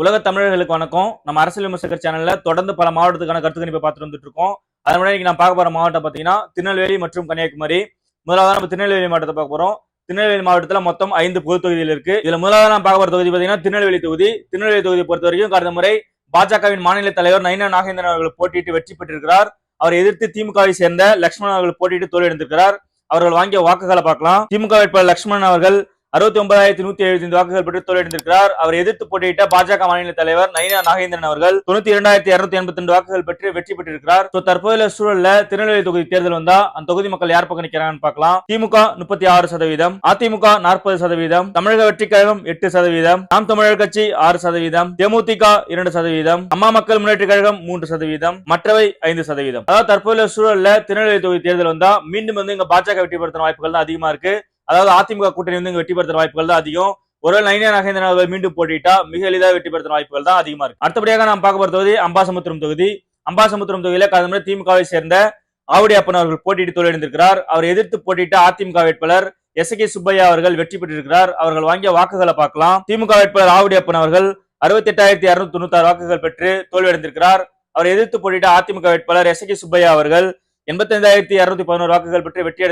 உலக தமிழர்களுக்கு வணக்கம். நம்ம அரசியல் விமர்சகர் சேனல்ல தொடர்ந்து பல மாவட்டத்துக்கான கருத்து கணிப்பை பார்த்துட்டு வந்துட்டு இருக்கோம் அதன் முன்னாடி நான் பார்க்க போற மாவட்டம் பார்த்தீங்கன்னா திருநெல்வேலி மற்றும் கன்னியாகுமரி. முதலாவது நம்ம திருநெல்வேலி மாவட்டத்தை பார்க்க போறோம். திருநெல்வேலி மாவட்டத்தில் மொத்தம் ஐந்து பொது தொகுதிகள் இருக்கு. இதுல முதலாவது நான் பார்க்க போற தொகுதி பார்த்தீங்கன்னா திருநெல்வேலி தொகுதி. திருநெல்வேலி தொகுதி பொறுத்த வரைக்கும் கடந்த முறை பாஜகவின் மாநில தலைவர் நயினா நாகேந்திரன் அவர்கள் போட்டியிட்டு வெற்றி பெற்றிருக்கிறார். அவரை எதிர்த்து திமுகவை சேர்ந்த லட்சுமணன் அவர்கள் போட்டியிட்டு தோல்வி அடைந்திருக்கிறார் அவர்கள் வாங்கிய வாக்குகளை பார்க்கலாம். திமுக வேட்பாளர் லட்சுமணன் அவர்கள் அறுபத்தி ஒன்பதாயிரத்தி நூத்தி எழுபத்தி வாக்குகள் பெற்று தோல்வியடைந்திருக்கிறார். அவர் எதிர்த்து போட்டியிட்ட பாஜக மாநில தலைவர் நயினா நாகேந்திரன் அவர்கள் தொண்ணூத்தி இரண்டாயிரத்தி இருநூத்தி எண்பத்தி ரெண்டு வாக்குகள் பெற்று வெற்றி பெற்றிருக்கிறார். தற்போதைய சூழல்ல திருநெல்வேலி தொகுதி தேர்தல் வந்தா அந்த தொகுதி மக்கள் யார் பக்கம் பார்க்கலாம். திமுக முப்பத்தி ஆறு சதவீதம் அதிமுக நாற்பது சதவீதம் தமிழக வெற்றி கழகம் எட்டு சதவீதம் நாம் தமிழர் கட்சி ஆறு சதவீதம் தேமுதிக இரண்டு சதவீதம் அம்மா மக்கள் முன்னேற்ற கழகம் மூன்று சதவீதம் மற்றவை ஐந்து சதவீதம். அதாவது தற்போதைய சூழல்ல திருநெல்வேலி தொகுதி தேர்தல் வந்தா மீண்டும் வந்து இங்க பாஜக வெற்றி பெறுத்த வாய்ப்புகள் தான் அதிகமா இருக்கு. அதாவது அதிமுக கூட்டணி வந்து இங்க வெற்றி பெறுத்த வாய்ப்புகள் தான் அதிகம். ஒருவேளை நயினா நாகேந்திரன் அவர்கள் மீண்டும் போட்டிட்டா மிக எளிதாக வெற்றி பெறுத்த வாய்ப்புகள் தான் அதிகமா இருக்கு. அடுத்தபடியாக நாம் பார்க்க போற தொகுதி அம்பாசமுத்திரம் தொகுதி. அம்பாசமுத்திரம் தொகுதியில கடந்த முறை திமுகவை சேர்ந்த ஆவடி அப்பன் அவர்கள் போட்டியிட்டு தோல்வியடைந்திருக்கிறார். அவர் எதிர்த்து போட்டியிட்ட அதிமுக வேட்பாளர் எஸ் கே சுப்பையா அவர்கள் வெற்றி பெற்றிருக்கிறார். அவர்கள் வாங்கிய வாக்குகளை பார்க்கலாம். திமுக வேட்பாளர் ஆவடி அப்பன் அவர்கள் அறுபத்தி எட்டாயிரத்தி இருநூத்தி தொண்ணூத்தி வாக்குகள் பெற்று தோல்வியடைந்திருக்கிறார். அவர் எதிர்த்து போட்டியிட்ட அதிமுக வேட்பாளர் எஸ் கே சுப்பையா அவர்கள் எண்பத்தி ஐந்தாயிரத்தி இருநூத்தி பதினோரு வாக்குகள் பெற்று வெற்றி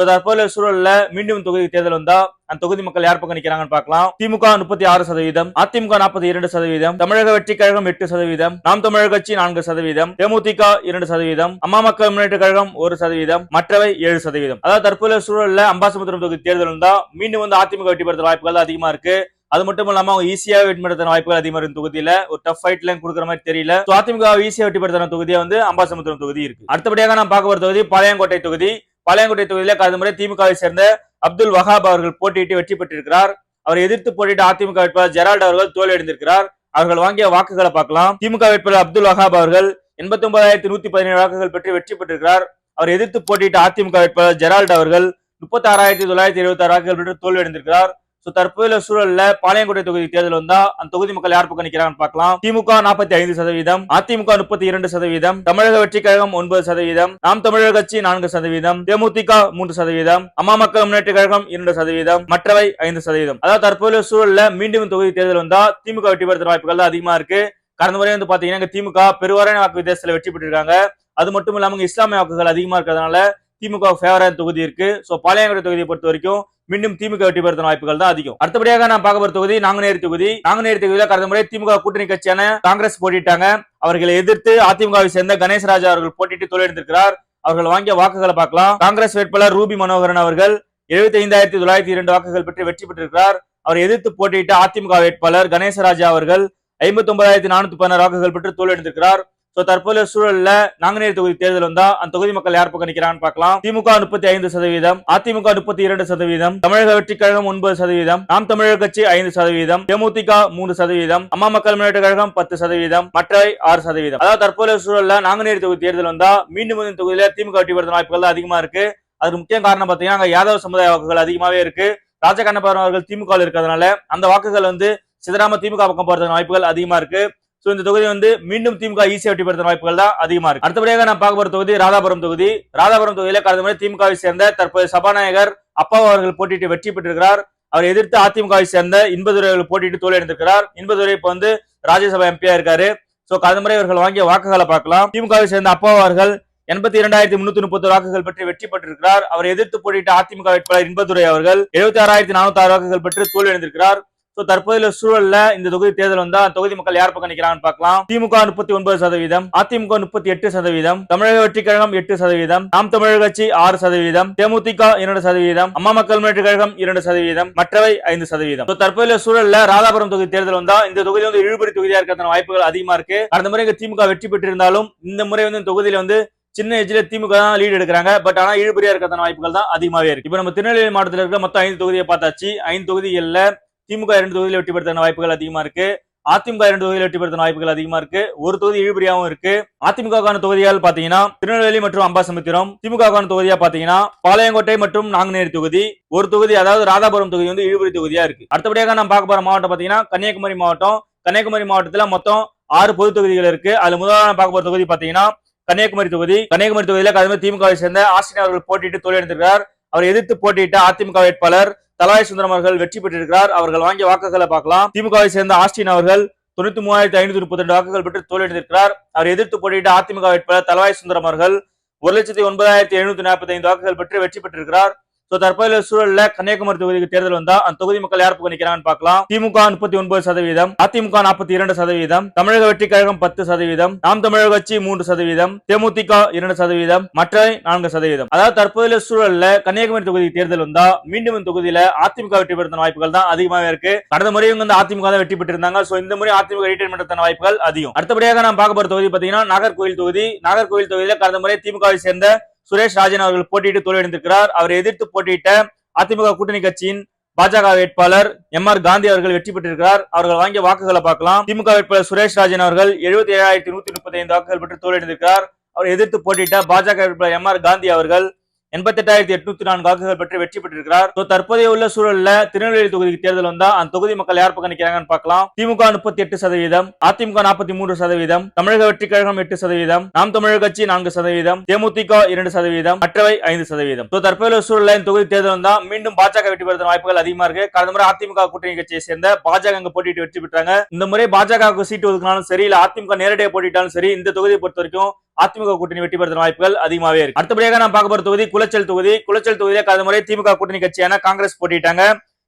அடைந்திருக்கிறார் சோ தற்போதைய சூழல்ல மீண்டும் தொகுதி தேர்தல் வந்தா அந்த தொகுதி மக்கள் யார் பக்கம் நிக்கிறாங்கன்னு பார்க்கலாம். திமுக முப்பத்தி ஆறு சதவீதம் அதிமுக நாற்பத்தி இரண்டு சதவீதம் தமிழக வெற்றி கழகம் எட்டு சதவீதம் நாம் தமிழர் கட்சி நான்கு சதவீதம் தேமுதிக இரண்டு சதவீதம் அம்மா மக்கள் முன்னேற்ற கழகம் ஒரு சதவீதம் மற்றவை ஏழு சதவீதம். அதாவது தற்போதைய சூழல்ல அம்பாசமுத்திரம் தொகுதி தேர்தல் வந்தா மீண்டும் வந்து அதிமுக வெற்றி பெறுற வாய்ப்புகள் அதிகமா இருக்கு. அது மட்டும் இல்லாம அவங்க ஈஸியா வெற்றி வாய்ப்புகள் அதிகமா இருக்கும் தொகுதியில. ஒரு டஃப் ஃபைட் லைன் கொடுக்குற மாதிரி தெரியல. அதிமுக ஈஸியா வெற்றி பெறுத்த தொகுதியா வந்து அம்பாசமுத்திரம் தொகுதி இருக்கு. அடுத்தபடியாக நான் பார்க்க போற தொகுதி பாளையங்கோட்டை தொகுதி. பாளையங்கோட்டை தொகுதியில கடந்த முறை திமுகவை சேர்ந்த அப்துல் வஹாப் அவர்கள் போட்டியிட்டு வெற்றி பெற்றிருக்கிறார். அவர் எதிர்த்து போட்டியிட்ட அதிமுக வேட்பாளர் ஜெரால்டு அவர்கள் தோல்வியடைந்திருக்கிறார் அவர்கள் வாங்கிய வாக்குகளை பார்க்கலாம். திமுக வேட்பாளர் அப்துல் வஹாப் அவர்கள் எண்பத்தி ஒன்பதாயிரத்தி நூத்தி பதினேழு வாக்குகள் பெற்று வெற்றி பெற்றிருக்கிறார். அவர் எதிர்த்து போட்டியிட்ட அதிமுக வேட்பாளர் ஜெரால்டு அவர்கள் முப்பத்தி ஆறாயிரத்தி தொள்ளாயிரத்தி எழுபத்தி ஆறு வாக்குகள் பெற்று தோல்வியடைந்திருக்கிறார் ஸோ சோ தற்போதைய சூழல்ல பாளையங்கோட்டை தொகுதி தேர்தல் வந்தா அந்த தொகுதி மக்கள் யார் பக்கம் நிக்கிறாங்கன்னு பார்க்கலாம். திமுக நாற்பத்தி ஐந்து சதவீதம் அதிமுக முப்பத்தி இரண்டு சதவீதம் தமிழக வெற்றி கழகம் ஒன்பது சதவீதம் நாம் தமிழர் கட்சி நான்கு சதவீதம் தேமுதிக மூன்று சதவீதம் அம்மா மக்கள் முன்னேற்ற கழகம் இரண்டு சதவீதம் மற்றவை ஐந்து சதவீதம். அதாவது தற்போதைய சூழல்ல மீண்டும் தொகுதி தேர்தல் வந்தா திமுக வெற்றி பெறுற வாய்ப்புகள் தான் அதிகமா இருக்கு. கடந்த முறை வந்து பாத்தீங்கன்னா திமுக பெருவாரான வாக்கு வித்தியாசத்துல வெற்றி பெற்றிருக்காங்க. அது மட்டும் இல்லாம இஸ்லாமிய வாக்குகள் அதிகமா இருக்கிறதுனால திமுக ஃபேவரான தொகுதி இருக்கு. சோ பாளையங்கோட்டை தொகுதியை பொறுத்த வரைக்கும் மீண்டும் திமுக வெற்றி பெறுத்த வாய்ப்புகள் தான் அதிகம். அடுத்தபடியாக நான் பார்க்க போற தொகுதி நாங்குநேரி தொகுதி. நாங்குநேரி தொகுதியில் கடந்த முறை திமுக கூட்டணி கட்சியான காங்கிரஸ் போட்டிட்டாங்க அவர்களை எதிர்த்து அதிமுகவை சேர்ந்த கணேசராஜா அவர்கள் போட்டிட்டு தோல்வியடைந்திருக்கிறார். அவர்கள் வாங்கிய வாக்குகளை பார்க்கலாம். காங்கிரஸ் வேட்பாளர் ரூபி மனோகரன் அவர்கள் எழுபத்தி ஐந்தாயிரத்தி தொள்ளாயிரத்தி இரண்டு வாக்குகள் பெற்று வெற்றி பெற்றிருக்கிறார். அவர் எதிர்த்து போட்டியிட்ட அதிமுக வேட்பாளர் கணேசராஜா அவர்கள் ஐம்பத்தி ஒன்பதாயிரத்தி நானூத்தி பதினாறு வாக்குகள் பெற்று தோல்வியடைந்திருக்கிறார். சோ தற்போதைய சூழல்ல நாங்குநேரி தொகுதி தேர்தல் வந்தா அந்த தொகுதி மக்கள் யார் பக்கம் நிக்கிறான்னு பார்க்கலாம். திமுக முப்பத்தி ஐந்து சதவீதம் அதிமுக முப்பத்தி இரண்டு சதவீதம் தமிழக வெற்றி கழகம் ஒன்பது சதவீதம் நாம் தமிழர் கட்சி ஐந்து சதவீதம் தேமுதிக மூன்று சதவீதம் அம்மா மக்கள் முன்னேற்ற கழகம் பத்து சதவீதம் மற்றவை ஆறு சதவீதம். அதாவது தற்போதைய சூழல்ல நாங்குநேரி தொகுதி தேர்தல் வந்தா மீண்டும் இந்த தொகுதியில திமுக வெற்றி பெறுற வாய்ப்புகள் தான் அதிகமா இருக்கு. அதுக்கு முக்கிய காரணம் பாத்தீங்கன்னா அங்க யாதவ சமுதாய வாக்குகள் அதிகமாவே இருக்கு. ராஜகண்ணபுரம் அவர்கள் திமுக இருக்கிறதுனால அந்த வாக்குகள் வந்து சிதறாம திமுக பக்கம் போறதுக்கு வாய்ப்புகள் அதிகமா இருக்கு. சோ இந்த தொகுதி வந்து மீண்டும் திமுக ஈஸியா வெற்றி பெறுற வாய்ப்புகள் தான் அதிகமா இருக்கு. அடுத்தபடியாக நான் பார்க்க போற தொகுதி ராதாபுரம் தொகுதி. ராதாபுரம் தொகுதியில கடந்த முறை திமுகவை சேர்ந்த தற்போது சபாநாயகர் அப்பா அவர்கள் போட்டியிட்டு வெற்றி பெற்றிருக்கிறார். அவர் எதிர்த்து அதிமுகவை சேர்ந்த இன்பதுரை அவர்கள் போட்டியிட்டு தோல்வி இன்பதுரை இப்ப வந்து ராஜ்யசபா எம்பியா இருக்காரு. சோ கடந்த முறை இவர்கள் வாங்கிய வாக்குகளை பார்க்கலாம். திமுகவை சேர்ந்த அப்பா அவர்கள் எண்பத்தி இரண்டாயிரத்தி முன்னூத்தி முப்பத்தி வாக்குகள் பெற்று வெற்றி பெற்றிருக்கிறார். அவர் எதிர்த்து போட்டியிட்ட அதிமுக வேட்பாளர் இன்பதுரை அவர்கள் எழுபத்தி ஆறாயிரத்தி நானூத்தி ஆறு வாக்குகள் பெற்று தோல்வியடைந்திருக்கிறார் சோ தற்போதைய சூழல்ல இந்த தொகுதி தேர்தல் வந்தா தொகுதி மக்கள் யார் பக்கம் நிக்கிறாங்கன்னு பார்க்கலாம். திமுக முப்பத்தி ஒன்பது சதவீதம் அதிமுக முப்பத்தி எட்டு சதவீதம் தமிழக வெற்றி கழகம் எட்டு சதவீதம் நாம் தமிழர் கட்சி ஆறு சதவீதம் தேமுதிக இரண்டு சதவீதம் அம்மா மக்கள் முன்னேற்ற கழகம் இரண்டு சதவீதம் மற்றவை ஐந்து சதவீதம். தற்போதைய சூழல்ல ராதாபுரம் தொகுதி தேர்தல் வந்தா இந்த தொகுதி வந்து இழுபறி தொகுதியா இருக்கிறதுன வாய்ப்புகள் அதிகமா இருக்கு. கடந்த முறை இங்க திமுக வெற்றி பெற்றிருந்தாலும் இந்த முறை வந்து தொகுதியில வந்து சின்ன ஏஜ்ல திமுக தான் லீடு எடுக்கிறாங்க. பட் ஆனா இழுபறியா இருக்கிறதான வாய்ப்புகள் தான் அதிகமாவே இருக்கு. இப்ப நம்ம திருநெல்வேலி மாவட்டத்தில் இருக்க மொத்தம் ஐந்து தொகுதியை பார்த்தாச்சு. ஐந்து தொகுதிகள்ல திமுக இரண்டு தொகுதியில் வெற்றி பெறுத்த வாய்ப்புகள் அதிகமா இருக்கு. அதிமுக இரண்டு தொகுதியில் வெற்றி பெறுத்த வாய்ப்புகள் அதிகமா இருக்கு. ஒரு தொகுதி இழுபறியாவும் இருக்கு. அதிமுகவுக்கான தொகுதிகள் பாத்தீங்கன்னா திருநெல்வேலி மற்றும் அம்பாசமுத்திரம். திமுகவுக்கான தொகுதியா பாத்தீங்கன்னா பாளையங்கோட்டை மற்றும் நாங்குநேரி தொகுதி. ஒரு தொகுதி அதாவது ராதாபுரம் தொகுதி வந்து இழுபறி தொகுதியா இருக்கு. அடுத்தபடியாக நம்ம பார்க்க போற மாவட்டம் பாத்தீங்கன்னா கன்னியாகுமரி மாவட்டம். கன்னியாகுமரி மாவட்டத்துல மொத்தம் ஆறு பொது தொகுதிகள் இருக்கு. அதுல முதலாவது பார்க்க போற தொகுதி பாத்தீங்கன்னா கன்னியாகுமரி தொகுதி. கன்னியாகுமரி தொகுதியில கடந்த திமுகவை சேர்ந்த ஆஸ்டின் அவர்கள் போட்டிட்டு தோல்வி அடைந்திருக்கிறார் அவர் எதிர்த்து போட்டியிட்ட அதிமுக வேட்பாளர் தலாய் சுந்தரம் அவர்கள் வெற்றி பெற்றிருக்கிறார். அவர்கள் வாங்கிய வாக்குகளை பார்க்கலாம். திமுகவை சேர்ந்த ஆஸ்டின் அவர்கள் தொண்ணூத்தி மூவாயிரத்தி ஐநூத்தி முப்பத்தி ரெண்டு வாக்குகள் பெற்று தோல்வியடைந்திருக்கிறார். அவர் எதிர்த்து போட்டியிட்ட அதிமுக வேட்பாளர் தலவாய் சுந்தரம் அவர்கள் ஒரு லட்சத்தி ஒன்பதாயிரத்தி எழுநூத்தி நாற்பத்தி ஐந்து வாக்குகள் பெற்று வெற்றி பெற்றிருக்கிறார். சோ தற்போதைய சூழல்ல கன்னியாகுமரி தொகுதிக்கு தேர்தல் வந்தா அந்த தொகுதி மக்கள் யார் பக்கம் நிக்கிறாங்கன்னு பார்க்கலாம். திமுக முப்பத்தி ஒன்பது சதவீதம் அதிமுக நாற்பத்தி இரண்டு சதவீதம் தமிழக வெற்றி கழகம் பத்து சதவீதம் நாம் தமிழக கட்சி மூன்று சதவீதம் தேமுதிக இரண்டு சதவீதம் மற்ற நான்கு சதவீதம். அதாவது தற்போதைய சூழல்ல கன்னியாகுமரி தொகுதி தேர்தல் வந்தா மீண்டும் இந்த தொகுதியில அதிமுக வெற்றி பெறுத்த வாய்ப்புகள் தான் அதிகமாவே இருக்கு. கடந்த முறையும் வந்து அதிமுக தான் வெற்றி பெற்றிருந்தாங்க. சோ இந்த முறை அதிமுக ரிட்டைன் பண்றதுக்கான வாய்ப்புகள் அதிகம். அடுத்தபடியாக நாம் பார்க்க போற தொகுதி பாத்தீங்கன்னா நாகர்கோவில் தொகுதி. நாகர்கோவில் தொகுதியில கடந்த முறை திமுகவை சேர்ந்த சுரேஷ் ராஜன் அவர்கள் போட்டியிட்டு தோல்வியடைந்திருக்கிறார். அவரை எதிர்த்து போட்டியிட்ட அதிமுக கூட்டணி கட்சியின் பாஜக வேட்பாளர் எம் ஆர் காந்தி அவர்கள் வெற்றி பெற்றிருக்கிறார். அவர்கள் வாங்கிய வாக்குகளை பார்க்கலாம். திமுக வேட்பாளர் சுரேஷ் ராஜன் அவர்கள் எழுபத்தி ஏழாயிரத்தி நூத்தி முப்பத்தி ஐந்து வாக்குகள் பெற்று தோல்வியடைந்திருக்கிறார். அவர் எதிர்த்து போட்டியிட்ட பாஜக வேட்பாளர் எம் ஆர் காந்தி அவர்கள் எண்பத்தி எட்டாயிரத்தி எட்நூத்தி நான்கு வாக்குகள் பெற்று வெற்றி பெற்றிருக்கிறார். So, தற்போதைய உள்ள சூழல்ல திருநெல்வேலி தொகுதிக்கு தேர்தல் வந்தா அந்த தொகுதி மக்கள் யார் பக்கம் நிக்கிறாங்கன்னு பார்க்கலாம். திமுக முப்பத்தி எட்டு சதவீதம் அதிமுக நாற்பத்தி மூன்று சதவீதம் தமிழக வெற்றி கழகம் எட்டு சதவீதம் நாம் தமிழர் கட்சி நான்கு சதவீதம் தேமுதிக இரண்டு சதவீதம் மற்றவை ஐந்து சதவீதம். So, தற்போதைய சூழல்ல இந்த தொகுதி தேர்தல் வந்தா மீண்டும் பாஜக வெற்றி பெறுவதன் வாய்ப்புகள் அதிகமா இருக்கு. கடந்த முறை அதிமுக கூட்டணி கட்சியை சேர்ந்த பாஜக அங்க போட்டிட்டு வெற்றி பெற்றாங்க. இந்த முறை பாஜக சீட்டு ஒதுக்கினாலும் சரி இல்ல அதிமுக நேரடியாக போட்டிட்டாலும் சரி இந்த தொகுதியை பொறுத்த வரைக்கும் அதிமுக கூட்டணி வெற்றி பெறுவதன் வாய்ப்புகள் அதிகமாவே இருக்கு. அடுத்தபடியாக நான் பார்க்க போற தொகுதி குளச்சல் தொகுதி. குளச்சல் தொகுதியில கடந்த முறை திமுக கூட்டணி கட்சியான காங்கிரஸ் போட்டிட்டாங்க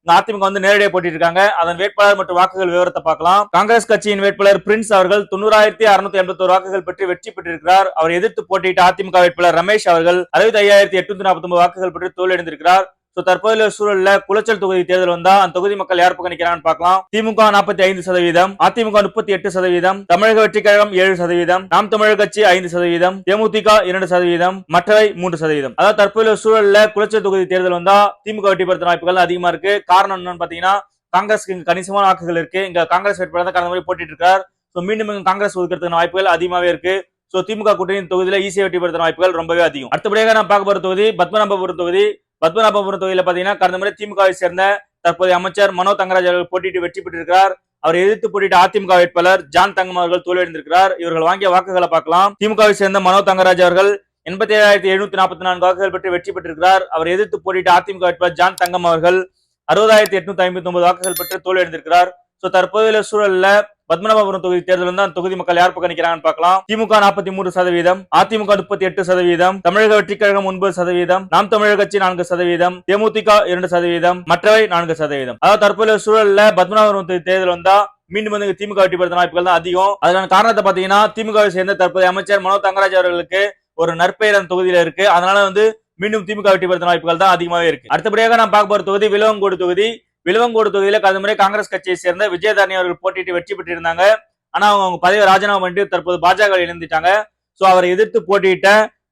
அதிமுக வந்து நேரடியாக போட்டிட்டு இருக்காங்க அதன் வேட்பாளர் மற்றும் வாக்குகள் விவரத்தை பார்க்கலாம். காங்கிரஸ் கட்சியின் வேட்பாளர் பிரின்ஸ் அவர்கள் தொண்ணூறாயிரத்தி அறுநூத்தி எண்பத்தி ஒரு வாக்குகள் பெற்று வெற்றி பெற்றிருக்கிறார். அவர் எதிர்த்து போட்டியிட்ட அதிமுக வேட்பாளர் ரமேஷ் அவர்கள் அறுபத்தி ஐயாயிரத்தி எட்நூத்தி நாற்பத்தி ஒன்பது வாக்குகள் பெற்று தோல்வியடைந்திருக்கிறார். சோ தற்போதைய சூழல்ல குளச்சல் தொகுதி தேர்தல் வந்தா அந்த தொகுதி மக்கள் யார் பக்கம் நிக்கிறாங்கன்னு பார்க்கலாம். திமுக நாற்பத்தி ஐந்து சதவீதம் அதிமுக முப்பத்தி எட்டு சதவீதம் தமிழக வெற்றி கழகம் ஏழு சதவீதம் நாம் தமிழர் கட்சி ஐந்து சதவீதம் தேமுதிக இரண்டு சதவீதம் மற்றவை மூன்று சதவீதம். அதாவது தற்போதைய சூழல்ல குளச்சல் தொகுதி தேர்தல் வந்தா திமுக வெற்றி பெறுத்த வாய்ப்புகள் அதிகமா இருக்கு. காரணம் என்னன்னு பாத்தீங்கன்னா காங்கிரஸ்க்கு இங்க கணிசமான வாக்குகள் இருக்கு. இங்க காங்கிரஸ் வேட்பாளர் தான் கடந்த முறை போட்டிட்டு இருக்கார். சோ மீண்டும் இங்க காங்கிரஸ் ஒதுக்கிறதுக்கான வாய்ப்புகள் அதிகமாவே இருக்கு. சோ திமுக கூட்டணி தொகுதியில ஈஸியா வெற்றி பெறுத்த வாய்ப்புகள் ரொம்பவே அதிகம். அடுத்தபடியாக நான் பார்க்க போற தொகுதி பத்மநாபபுரம் தொகுதி. பத்மநாபபுரம் தொகுதியில பாத்தீங்கன்னா கடந்த முறை திமுகவை சேர்ந்த தற்போதைய அமைச்சர் மனோ தங்கராஜ் அவர்கள் போட்டியிட்டு வெற்றி பெற்றிருக்கிறார். அவர் எதிர்த்து போட்டிட்டு அதிமுக வேட்பாளர் ஜான் தங்கம் அவர்கள் தோல்வியடைந்திருக்கிறார். இவர்கள் வாங்கிய வாக்குகளை பார்க்கலாம். திமுகவை சேர்ந்த மனோ தங்கராஜ் அவர்கள் எண்பத்தி ஏழாயிரத்தி எழுநூத்தி நாற்பத்தி நான்கு வாக்குகள் பெற்று வெற்றி பெற்றிருக்கிறார். அவர் எதிர்த்து போட்டிட்டு அதிமுக வேட்பாளர் ஜான் தங்கம் அவர்கள் அறுபதாயிரத்தி எட்நூத்தி ஐம்பத்தி ஒன்பது வாக்குகள் பெற்று தோல்வியடைந்திருக்கிறார். சோ தற்போதைய சூழல்ல பத்மநாபபுரம் தொகுதி தேர்தல் தான் தொகுதி மக்கள் யார் பக்கம் நிக்கிறாங்கன்னு பார்க்கலாம். திமுக நாற்பத்தி மூன்று சதவீதம் அதிமுக முப்பத்தி எட்டு சதவீதம் தமிழக வெற்றி கழகம் ஒன்பது சதவீதம் நாம் தமிழக கட்சி நான்கு சதவீதம் தேமுதிக இரண்டு சதவீதம் மற்றவை நான்கு சதவீதம். அதாவது தற்போதைய சூழல்ல பத்மநாபபுரம் தொகுதி தேர்தல் வந்தா மீண்டும் வந்து திமுக வெற்றி பெறுத்த வாய்ப்புகள் தான் அதிகம். அதனால காரணத்தை பாத்தீங்கன்னா திமுகவை சேர்ந்த தற்போதைய அமைச்சர் மனோ தங்கராஜ் அவர்களுக்கு ஒரு நற்பெயர் அந்த தொகுதியில இருக்கு. அதனால வந்து மீண்டும் திமுக வெற்றி பெறுத்த வாய்ப்புகள் தான் அதிகமாவே இருக்கு. அடுத்தபடியாக நான் பார்க்க போற தொகுதி விலவங்கோடு தொகுதி. விலவங்கோடு தொகுதியில கடந்த முறை காங்கிரஸ் கட்சியை சேர்ந்த விஜயதாரணி அவர்கள் போட்டியிட்டு வெற்றி பெற்றிருந்தாங்க. ஆனா அவங்க அவங்க பதவியை ராஜினாமா பண்ணிட்டு தற்போது பாஜக இணைந்துட்டாங்க. சோ அவரை எதிர்த்து போட்டியிட்ட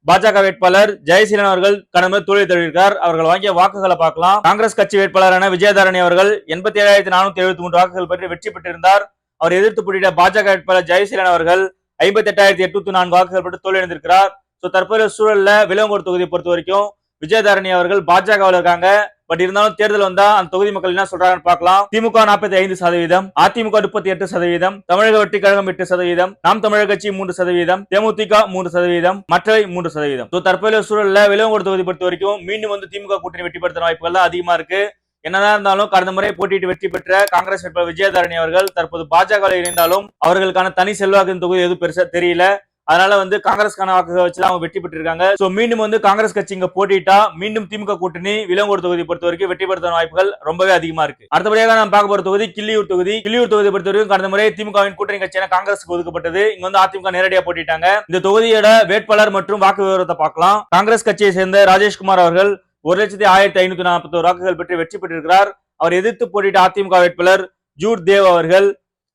பாஜக வேட்பாளர் ஜெயசீலன் அவர்கள் கடந்த முறை தோல்வி தழுவிருக்கார் அவர்கள் வாங்கிய வாக்குகளை பார்க்கலாம். காங்கிரஸ் கட்சி வேட்பாளரான விஜயதாரணி அவர்கள் எண்பத்தி ஏழாயிரத்தி நானூத்தி எழுபத்தி மூன்று வாக்குகள் பெற்று வெற்றி பெற்றிருந்தார். அவர் எதிர்த்து போட்டியிட்ட பாஜக வேட்பாளர் ஜெயசீலன் அவர்கள் ஐம்பத்தி எட்டாயிரத்தி எட்நூத்தி நான்கு வாக்குகள் பெற்று தோல்வியடைந்திருக்கிறார். சோ தற்போதைய சூழல்ல விலங்கோடு தொகுதியை பொறுத்த வரைக்கும் விஜயதாரணி அவர்கள் பாஜகவில் இருக்காங்க. பட் இருந்தாலும் தேர்தல் வந்தா அந்த தொகுதி மக்கள் என்ன சொல்றாங்கன்னு பார்க்கலாம். திமுக நாற்பத்தி ஐந்து சதவீதம் அதிமுக முப்பத்தி எட்டு சதவீதம் தமிழக வெற்றி கழகம் எட்டு சதவீதம் நாம் தமிழக கட்சி மூன்று சதவீதம் தேமுதிக மூன்று சதவீதம் மற்றவை மூன்று சதவீதம். தற்போதைய சூழல்ல விலங்கோடு தொகுதி பொறுத்த வரைக்கும் மீண்டும் வந்து திமுக கூட்டணி வெற்றி பெறுத்த வாய்ப்புகள் அதிகமா இருக்கு. என்னதான் இருந்தாலும் கடந்த முறை போட்டியிட்டு வெற்றி பெற்ற காங்கிரஸ் வேட்பாளர் விஜயதாரணி அவர்கள் தற்போது பாஜக இணைந்தாலும் அவர்களுக்கான தனி செல்வாக்கு தொகுதி எதுவும் பெருசா தெரியல. அதனால வந்து காங்கிரஸ்கான வாக்குகளை வச்சு அவங்க வெற்றி பெற்றிருக்காங்க. சோ மீண்டும் வந்து காங்கிரஸ் கட்சி இங்க போட்டிட்டா மீண்டும் திமுக கூட்டணி விலங்கோடு தொகுதி பொறுத்த வரைக்கும் வெற்றி பெறுத்த வாய்ப்புகள் ரொம்பவே அதிகமா இருக்கு. அடுத்தபடியாக நாம் பார்க்க போற தொகுதி கிள்ளியூர் தொகுதி. கிள்ளியூர் தொகுதி பொறுத்த வரைக்கும் கடந்த முறை திமுகவின் கூட்டணி கட்சியான காங்கிரஸுக்கு ஒதுக்கப்பட்டது. இங்க வந்து அதிமுக நேரடியாக போட்டிட்டாங்க. இந்த தொகுதியோட வேட்பாளர் மற்றும் வாக்கு விவரத்தை பார்க்கலாம். காங்கிரஸ் கட்சியை சேர்ந்த ராஜேஷ்குமார் அவர்கள் ஒரு லட்சத்தி ஆயிரத்தி ஐநூத்தி நாற்பத்தி வாக்குகள் பெற்று வெற்றி பெற்றிருக்கிறார். அவர் எதிர்த்து போட்டிட்ட அதிமுக வேட்பாளர் ஜூட் தேவ் அவர்கள்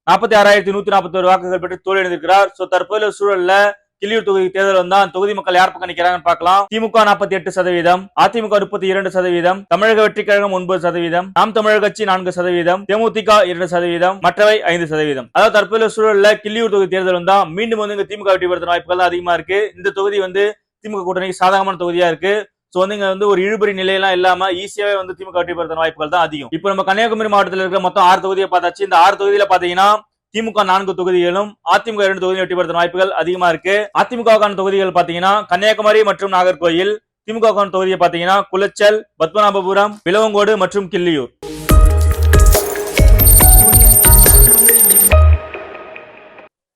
நாற்பத்தி ஆறாயிரத்தி நூத்தி நாற்பத்தி ஒரு வாக்குகள் பெற்று தோல்வியடைந்திருக்கிறார் சோ தற்போதைய சூழல்ல கிள்ளியூர் தொகுதி தேர்தல் வந்தா தொகுதி மக்கள் யார் பக்கம் நிக்கிறாங்கன்னு பார்க்கலாம். திமுக நாற்பத்தி எட்டு சதவீதம் அதிமுக முப்பத்தி இரண்டு சதவீதம் தமிழக வெற்றிக் கழகம் ஒன்பது சதவீதம் நாம் தமிழர் கட்சி நான்கு சதவீதம் தேமுதிக இரண்டு சதவீதம் மற்றவை ஐந்து சதவீதம். அதாவது தற்போதைய சூழல்ல கிள்ளியூர் தொகுதி தேர்தல் வந்தா மீண்டும் வந்து இங்க திமுக வெற்றி பெறுத்த வாய்ப்புகள் அதிகமா இருக்கு. இந்த தொகுதி வந்து திமுக கூட்டணிக்கு சாதகமான தொகுதியா இருக்கு. சோ வந்து இங்க வந்து ஒரு இழுபறி நிலையெல்லாம் இல்லாம ஈஸியாவே வந்து திமுக வெற்றி பெறுத்த வாய்ப்புகள் தான் அதிகம். இப்போ நம்ம கன்னியாகுமரி மாவட்டத்தில் இருக்கிற மொத்தம் ஆறு தொகுதியை பார்த்தாச்சு. இந்த ஆறு தொகுதியில பாத்தீங்கன்னா திமுக நான்கு தொகுதிகளும் அதிமுக இரண்டு தொகுதியும் வெற்றி பெறுத்த வாய்ப்புகள் அதிகமா இருக்கு. அதிமுகவுக்கான தொகுதிகள் பாத்தீங்கன்னா கன்னியாகுமரி மற்றும் நாகர்கோயில் திமுகவுக்கான தொகுதியை பாத்தீங்கன்னா குளச்சல் பத்மநாபபுரம் விலவங்கோடு மற்றும் கிள்ளியூர்.